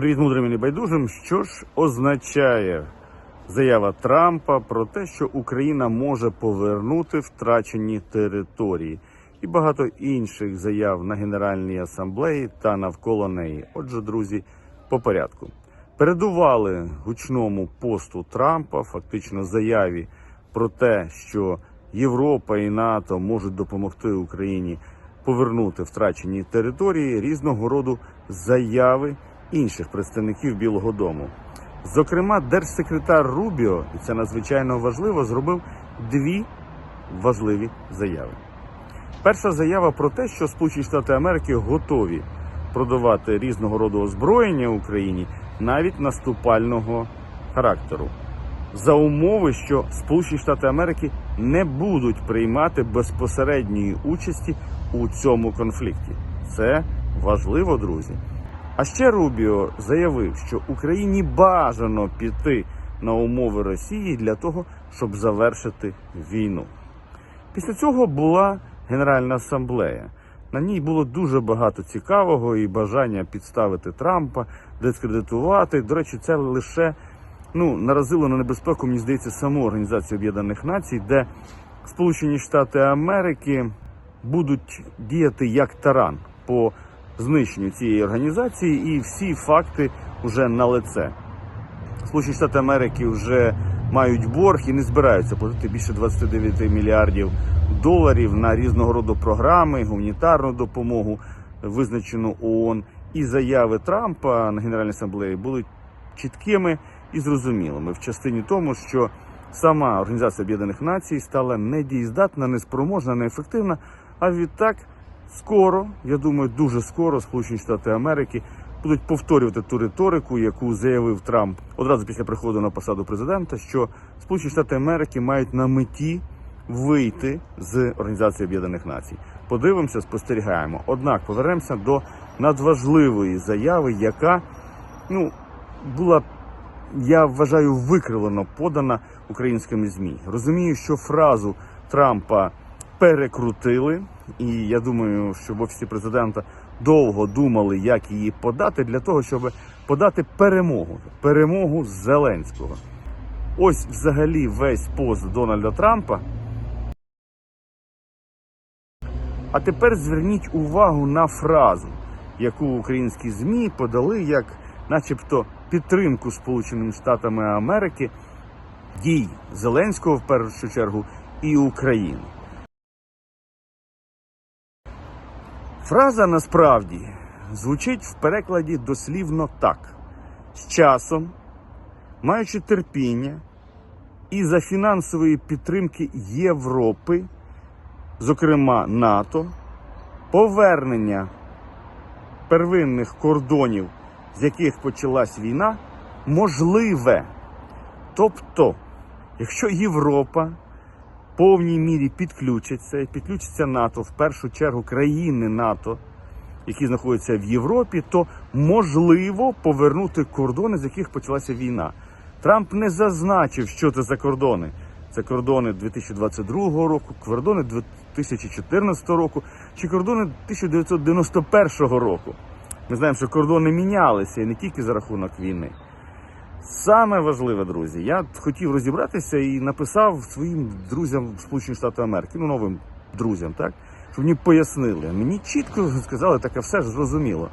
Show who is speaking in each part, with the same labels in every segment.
Speaker 1: Привіт, мудрим і небайдужим. Що ж означає заява Трампа про те, що Україна може повернути втрачені території, і багато інших заяв на Генеральній асамблеї та навколо неї. Отже, друзі, по порядку. Передували гучному посту Трампа, фактично заяві про те, що Європа і НАТО можуть допомогти Україні повернути втрачені території різного роду заяви інших представників Білого Дому. Зокрема, держсекретар Рубіо, і це надзвичайно важливо, зробив дві важливі заяви. Перша заява про те, що Сполучені Штати Америки готові продавати різного роду озброєння Україні навіть наступального характеру. За умови, що Сполучені Штати Америки не будуть приймати безпосередньої участі у цьому конфлікті. Це важливо, друзі. А ще Рубіо заявив, що Україні бажано піти на умови Росії для того, щоб завершити війну. Після цього була Генеральна асамблея. На ній було дуже багато цікавого і бажання підставити Трампа, дискредитувати. До речі, це лише ну, наразило на небезпеку, мені здається, саму Організацію Об'єднаних Націй, де Сполучені Штати Америки будуть діяти як таран по знищенню цієї організації, і всі факти вже на лице. Сполучені Штати Америки вже мають борг і не збираються платити більше 29 мільярдів доларів на різного роду програми, гуманітарну допомогу, визначену ООН. І заяви Трампа на Генеральній асамблеї були чіткими і зрозумілими в частині тому, що сама Організація Об'єднаних Націй стала недієздатна, неспроможна, неефективна. А відтак скоро, я думаю, дуже скоро Сполучені Штати Америки будуть повторювати ту риторику, яку заявив Трамп одразу після приходу на посаду президента, що Сполучені Штати Америки мають на меті вийти з Організації Об'єднаних Націй. Подивимося, спостерігаємо. Однак повернемося до надважливої заяви, яка ну була, я вважаю, викривлено подана українськими змі. Розумію, що фразу Трампа перекрутили, і я думаю, що в офісі президента довго думали, як її подати, для того, щоб подати перемогу, перемогу Зеленського. Ось взагалі весь пост Дональда Трампа. А тепер зверніть увагу на фразу, яку українські ЗМІ подали як, начебто, підтримку Сполученими Штатами Америки дій Зеленського в першу чергу і України. Фраза насправді звучить в перекладі дослівно так: з часом, маючи терпіння і за фінансової підтримки Європи, зокрема НАТО, повернення первинних кордонів, з яких почалась війна, можливе. Тобто, якщо Європа повній мірі підключиться, і підключиться НАТО, в першу чергу країни НАТО, які знаходяться в Європі, то можливо повернути кордони, з яких почалася війна. Трамп не зазначив, що це за кордони. Це кордони 2022 року, кордони 2014 року чи кордони 1991 року. Ми знаємо, що кордони мінялися і не тільки за рахунок війни. Саме важливе, друзі, я хотів розібратися і написав своїм друзям Сполучені Штати Америки, ну новим друзям, так, щоб мені пояснили. Мені чітко сказали, таке все ж зрозуміло.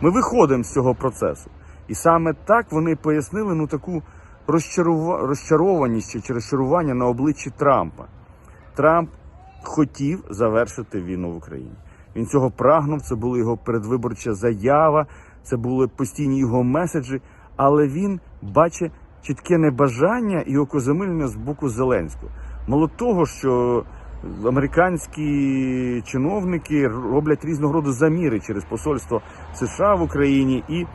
Speaker 1: Ми виходимо з цього процесу. І саме так вони пояснили ну таку розчарува... розчарованість чи розчарування на обличчі Трампа. Трамп хотів завершити війну в Україні. Він цього прагнув. Це була його передвиборча заява, це були постійні його меседжі. Але він бачить чітке небажання і окозамилення з боку Зеленського. Мало того, що американські чиновники роблять різного роду заміри через посольство США в Україні і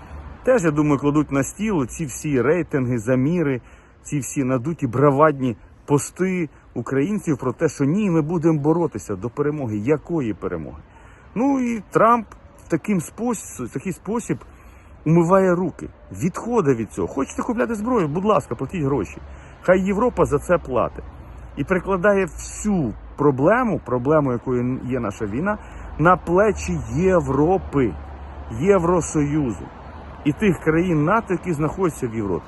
Speaker 1: теж, я думаю, кладуть на стіл ці всі рейтинги, заміри, ці всі надуті бравадні пости українців про те, що ні, ми будемо боротися до перемоги. Якої перемоги? Ну і Трамп в такий спосіб умиває руки, відходить від цього. Хочете купляти зброю? Будь ласка, платіть гроші. Хай Європа за це платить. І перекладає всю проблему, проблему, якою є наша війна, на плечі Європи, Євросоюзу. і тих країн НАТО, які знаходяться в Європі.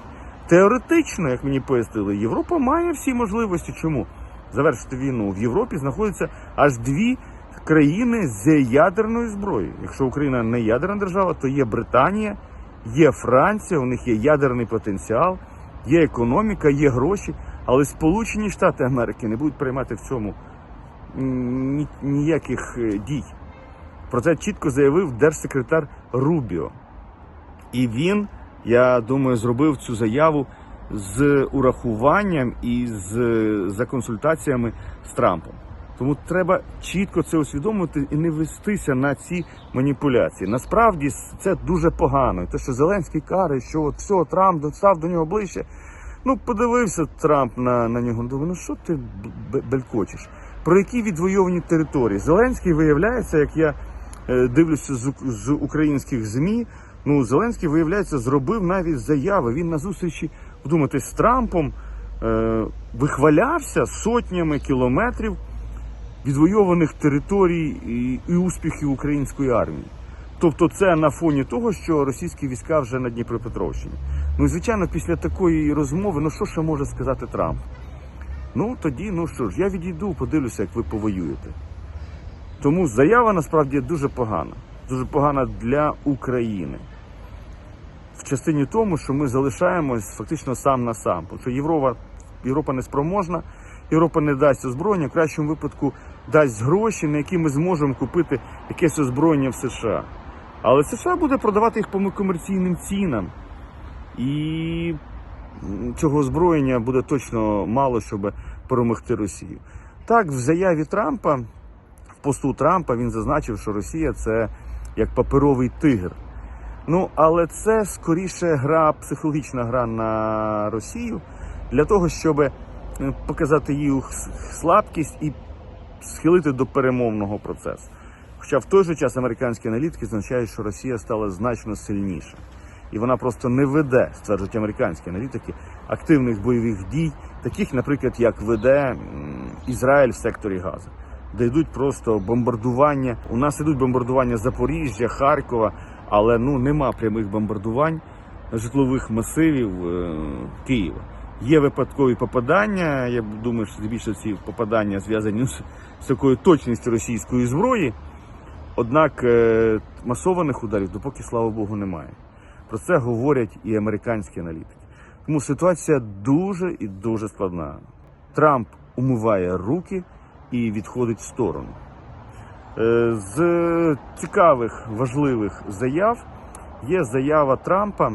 Speaker 1: Теоретично, як мені пояснили, Європа має всі можливості. Чому завершити війну в Європі знаходяться аж дві країни з ядерною зброєю. Якщо Україна не ядерна держава, то є Британія, є Франція, у них є ядерний потенціал, є економіка, є гроші. Але Сполучені Штати Америки не будуть приймати в цьому ні- ніяких е, дій. Про це чітко заявив держсекретар Рубіо. І він, я думаю, зробив цю заяву з урахуванням і з, за консультаціями з Трампом. Тому треба чітко це усвідомити і не вестися на ці маніпуляції. Насправді це дуже погано. І Те, що Зеленський каже, що от все, Трамп став до нього ближче. Ну, подивився Трамп на, на нього. Думаю, ну що ти белькочеш? Про які відвойовані території? Зеленський виявляється, як я е, дивлюся з, з українських ЗМІ. Ну, Зеленський, виявляється, зробив навіть заяви. Він на зустрічі, вдумайтесь, з Трампом е, вихвалявся сотнями кілометрів відвойованих територій і, і успіхів української армії. Тобто, це на фоні того, що російські війська вже на Дніпропетровщині. Ну і звичайно, після такої розмови, ну що ще може сказати Трамп? Ну тоді, ну що ж, я відійду, подивлюся, як ви повоюєте. Тому заява насправді дуже погана. Дуже погана для України. В частині тому, що ми залишаємось фактично сам на сам. Тому що Європа, Європа не спроможна, Європа не дасть озброєння, в кращому випадку дасть гроші, на які ми зможемо купити якесь озброєння в США. Але США буде продавати їх по комерційним цінам. І цього озброєння буде точно мало, щоб перемогти Росію. Так, в заяві Трампа, в посту Трампа він зазначив, що Росія це як паперовий тигр. Ну, але це скоріше гра, психологічна гра на Росію для того, щоб показати її слабкість і схилити до перемовного процесу. Хоча в той же час американські аналітики означають, що Росія стала значно сильніша. І вона просто не веде, стверджують американські аналітики, активних бойових дій, таких, наприклад, як веде Ізраїль в секторі Газа, де йдуть просто бомбардування. У нас ідуть бомбардування Запоріжжя, Харкова, але ну нема прямих бомбардувань житлових масивів е, Києва. Є випадкові попадання. Я думаю, що більше ці попадання зв'язані з, з такою точністю російської зброї. Однак е, масованих ударів допоки, слава Богу, немає. Про це говорять і американські аналітики. Тому ситуація дуже і дуже складна. Трамп умиває руки і відходить в сторону. Е, З цікавих важливих заяв є заява Трампа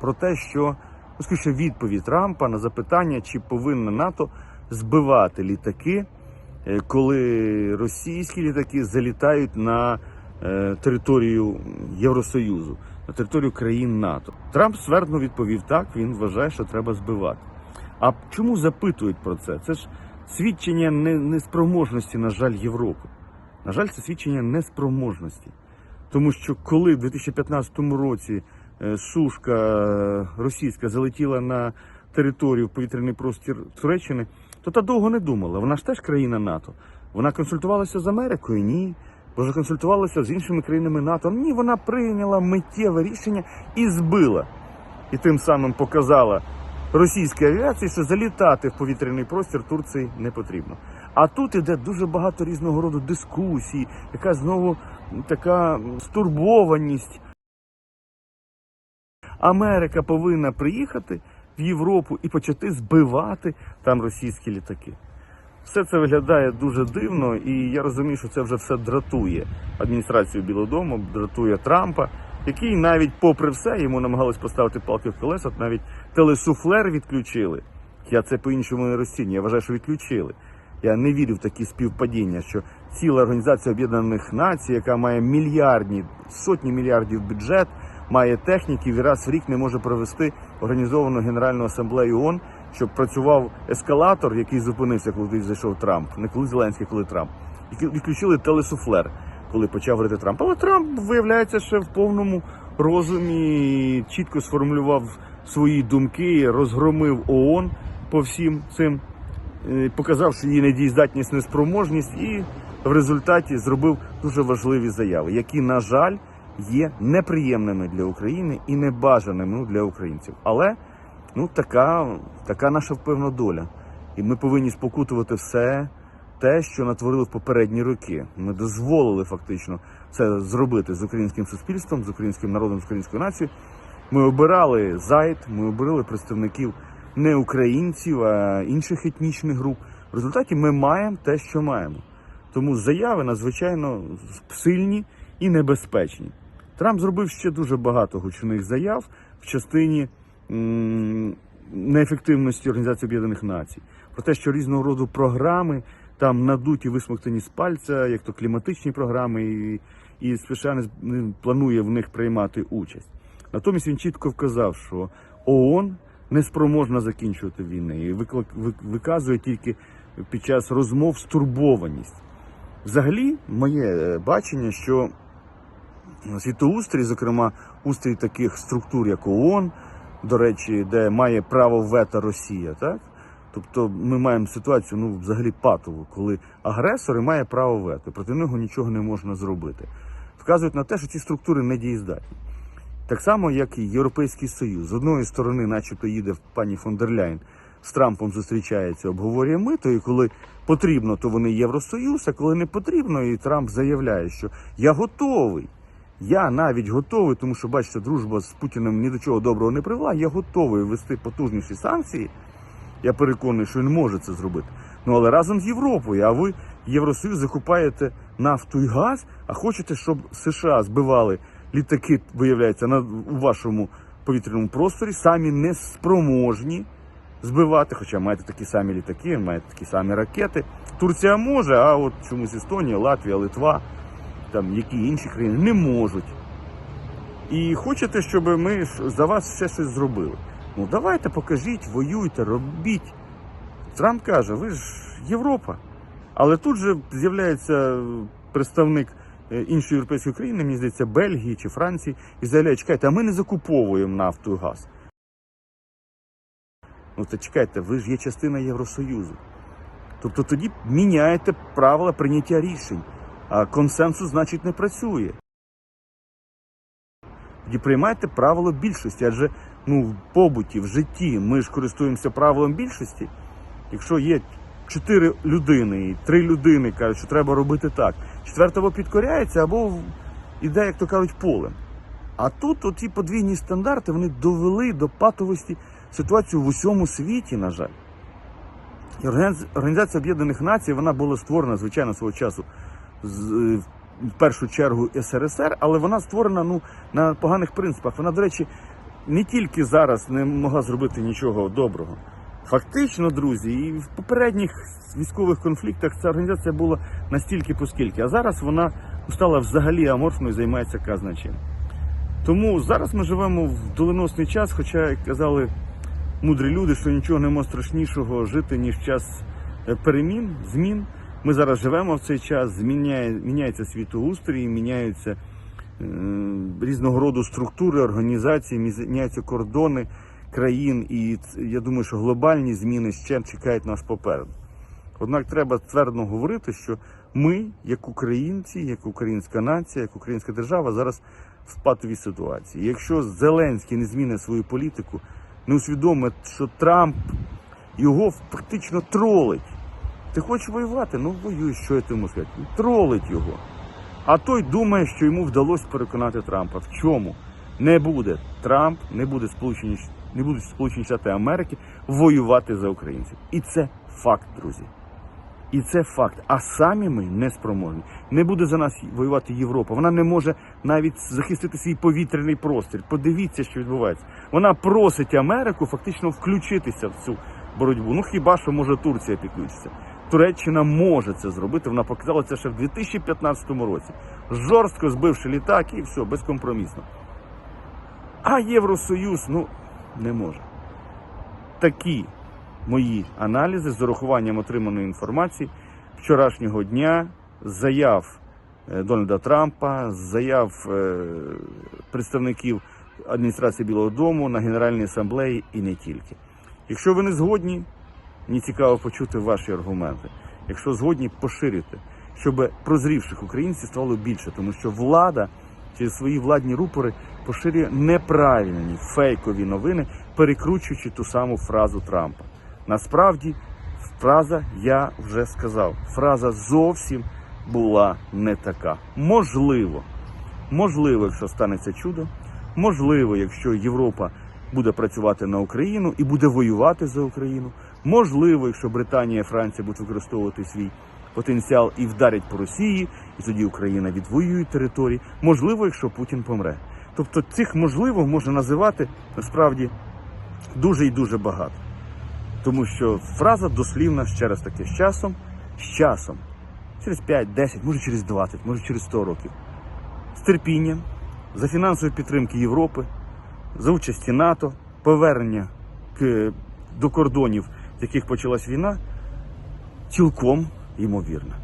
Speaker 1: про те, що скоріше, відповідь Трампа на запитання, чи повинна НАТО збивати літаки, е, коли російські літаки залітають на е, територію Євросоюзу, на територію країн НАТО. Трамп ствердно відповів так, він вважає, що треба збивати. А чому запитують про це? Це ж свідчення неспроможності, на жаль, Європи. На жаль, це свідчення неспроможності. Тому що коли в 2015 році сушка е, російська залетіла на територію повітряний простір Туреччини, то та довго не думала. Вона ж теж країна НАТО. Вона консультувалася з Америкою? Ні. Може, консультувалася з іншими країнами НАТО? Ні, вона прийняла миттєве рішення і збила. І тим самим показала російській авіації, що залітати в повітряний простір Турції не потрібно. А тут іде дуже багато різного роду дискусій, яка знову така стурбованість. Америка повинна приїхати в Європу і почати збивати там російські літаки. Все це виглядає дуже дивно, і я розумію, що це вже все дратує адміністрацію Білого Дому, дратує Трампа, який навіть, попри все, йому намагались поставити палки в колеса, навіть телесуфлер відключили. Я це по-іншому не розцінюю. Я вважаю, що відключили. Я не вірю в такі співпадіння, що ціла організація Об'єднаних Націй, яка має мільярдні, сотні мільярдів бюджет, має техніків і раз в рік не може провести організовану Генеральну асамблею ООН, щоб працював ескалатор, який зупинився, коли зайшов Трамп, не коли Зеленський, коли Трамп. І відключили телесуфлер, коли почав говорити Трамп. Але Трамп, виявляється, ще в повному розумі чітко сформулював свої думки, розгромив ООН по всім цим е, показав, що її недієздатність, неспроможність, і в результаті зробив дуже важливі заяви, які, на жаль, є неприємними для України і небажаними ну, для українців. Але ну, така, така наша певна доля. І ми повинні спокутувати все те, що натворили в попередні роки. Ми дозволили фактично це зробити з українським суспільством, з українським народом, з українською нацією. Ми обирали зайд, ми обирали представників не українців, а інших етнічних груп. В результаті ми маємо те, що маємо. Тому заяви надзвичайно сильні і небезпечні. Трамп зробив ще дуже багато гучних заяв в частині неефективності Організації Об'єднаних Націй, про те, що різного роду програми там надуті, висмоктані з пальця, як то кліматичні програми, і, і США не планує в них приймати участь. Натомість він чітко вказав, що ООН не спроможна закінчувати війни і виказує тільки під час розмов стурбованість. Взагалі, моє е, бачення, що світоустрій, зокрема устрій таких структур, як ООН, до речі, де має право вето Росія, так? Тобто ми маємо ситуацію ну, взагалі патову, коли агресор і має право вето, проти нього нічого не можна зробити. Вказують на те, що ці структури не дієздатні. Так само, як і Європейський Союз. З одної сторони, начебто, їде пані фон дер Ляйн з Трампом зустрічається, обговорює мито, і коли потрібно, то вони Євросоюз, а коли не потрібно, і Трамп заявляє, що я готовий. Я навіть готовий, тому що бачите, дружба з Путіним ні до чого доброго не привела. Я готовий ввести потужніші санкції. Я переконаний, що він може це зробити. Ну але разом з Європою. А ви Євросоюз закупаєте нафту і газ, а хочете, щоб США збивали літаки, виявляється, на у вашому повітряному просторі, самі не спроможні збивати, хоча маєте такі самі літаки, маєте такі самі ракети. Турція може, а от чомусь Естонія, Латвія, Литва, там які інші країни не можуть. І хочете, щоб ми за вас ще щось зробили. Ну давайте покажіть, воюйте, робіть. Трамп каже, ви ж Європа. Але тут же з'являється представник е, іншої європейської країни, мені здається, Бельгії чи Франції, і заявляє, чекайте, а ми не закуповуємо нафту і газ. Ну то чекайте, ви ж є частина Євросоюзу. Тобто тоді міняєте правила прийняття рішень, консенсус, значить, не працює. Тоді приймайте правило більшості, адже ну, в побуті, в житті ми ж користуємося правилом більшості. Якщо є чотири людини, і три людини кажуть, що треба робити так, четверта або підкоряється, або іде, як то кажуть, полем. А тут оці подвійні стандарти вони довели до патовості ситуацію в усьому світі, на жаль. І Організація Об'єднаних Націй вона була створена, звичайно, свого часу в першу чергу СРСР, але вона створена ну, на поганих принципах. Вона, до речі, не тільки зараз не могла зробити нічого доброго. Фактично, друзі, і в попередніх військових конфліктах ця організація була настільки поскільки, а зараз вона стала взагалі аморфною і займається казначем. Тому зараз ми живемо в доленосний час, хоча, як казали мудрі люди, що нічого нема страшнішого жити, ніж час е, перемін, змін. Ми зараз живемо в цей час, зміняє, міняється світоустрій, міняються е, різного роду структури, організації, міняються кордони країн, і я думаю, що глобальні зміни ще чекають нас попереду. Однак треба твердо говорити, що ми, як українці, як українська нація, як українська держава, зараз в патовій ситуації. Якщо Зеленський не змінить свою політику, не усвідомить, що Трамп його фактично тролить. Ти хочеш воювати? Ну воюй, що я тобі можу сказати. Тролить його. А той думає, що йому вдалося переконати Трампа. В чому? Не буде Трамп, не буде Сполучені, не будуть Сполучені Штати Америки воювати за українців. І це факт, друзі. І це факт. А самі ми не спроможні. Не буде за нас воювати Європа. Вона не може навіть захистити свій повітряний простір. Подивіться, що відбувається. Вона просить Америку фактично включитися в цю боротьбу. Ну хіба що може Турція підключиться? Туреччина може це зробити. Вона показала це ще в 2015 році. Жорстко збивши літак і все, безкомпромісно. А Євросоюз, ну, не може. Такі мої аналізи з урахуванням отриманої інформації вчорашнього дня, заяв е, Дональда Трампа, заяв е, представників адміністрації Білого Дому на Генеральній асамблеї і не тільки. Якщо ви не згодні, мені цікаво почути ваші аргументи. Якщо згодні, поширюйте, щоб прозрівших українців ставало більше, тому що влада через свої владні рупори поширює неправильні фейкові новини, перекручуючи ту саму фразу Трампа. Насправді, фраза я вже сказав. Фраза зовсім була не така. Можливо, можливо, якщо станеться чудо, можливо, якщо Європа буде працювати на Україну і буде воювати за Україну. Можливо, якщо Британія і Франція будуть використовувати свій потенціал і вдарять по Росії, і тоді Україна відвоює території. Можливо, якщо Путін помре. Тобто цих можливо можна називати насправді дуже і дуже багато. Тому що фраза дослівна ще раз таки з часом, з часом, через 5, 10, може через 20, може через 100 років. З терпінням, за фінансової підтримки Європи, за участі НАТО, повернення к, до кордонів, з яких почалась війна, цілком ймовірно.